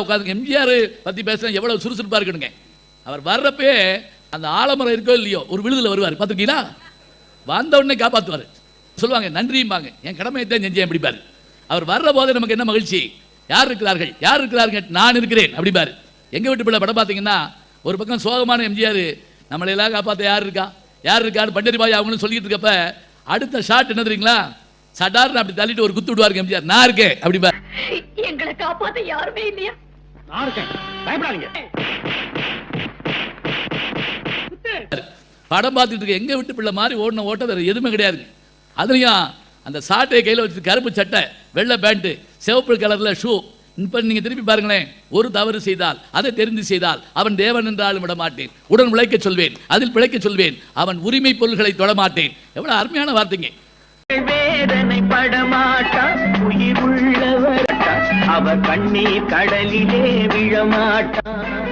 உட்காந்து எம்ஜிஆர் பத்தி பேசுறேன் எவ்வளவு சுறுசுறுப்பா இருக்கணுங்க அவர் வர்றப்பே அந்த ஆலமரம் இருக்கோ இல்லையோ ஒரு விழுதுல வருவார். பார்த்துருக்கீங்களா? வந்த உடனே காப்பாத்துவாரு. சொல்லுவாங்க நன்றியும்பாங்க என் கடமையை தான் செஞ்சேன் அப்படிப்பாரு அவர் வர்ற போது நமக்கு என்ன மகிழ்ச்சி? யார் இருக்கிறார்கள்? யார் இருக்கிறார்கள்? நான் இருக்கிறேன் அப்படிப்பாரு எங்க வீட்டு பிள்ளை படம் பார்த்தீங்கன்னா ஒரு பக்கம் சோகமான எம்ஜிஆர் நம்மளை எல்லாம் காப்பாற்ற யார் இருக்கா? யார் இருக்கான்னு பண்டரி பாய் அவங்களும் சொல்லிட்டு இருக்கப்ப அடுத்த ஷாட் என்ன தெரியுங்களா? சடார்னு அப்படி தள்ளிட்டு ஒரு குத்து விடுவாருங்க எம்ஜிஆர். நான் இருக்கேன். அப்படிப்பாரு எங்களை காப்பாத்த யாருமே இல்லையா? நான் இருக்கேன். பயப்படாதீங்க. படம் பார்த்துட்டு இருக்க எங்க விட்டு பிள்ளை மாதிரி ஓடின ஓட்ட வேற எதுவுமே கிடையாது அதுலயும் அந்த சாட்டையை கையில வச்சு கருப்பு சட்டை வெள்ளை பேண்ட் சிவப்பு கலர்ல ஷூ இப்ப நீங்க திருப்பி பாருங்களேன். ஒரு தவறு செய்தால் அதை தெரிந்து செய்தால் அவன் தேவன் என்றாலும் விட மாட்டேன் உடன் உழைக்க சொல்வேன். அதில் பிழைக்க சொல்வேன். அவன் உரிமை பொருள்களை தொட மாட்டேன். எவ்வளவு அருமையான வார்த்தைங்க. வேதனை உயிர் உள்ளவர் அவர் கண்ணீர் கடலிலே விழமாட்டான்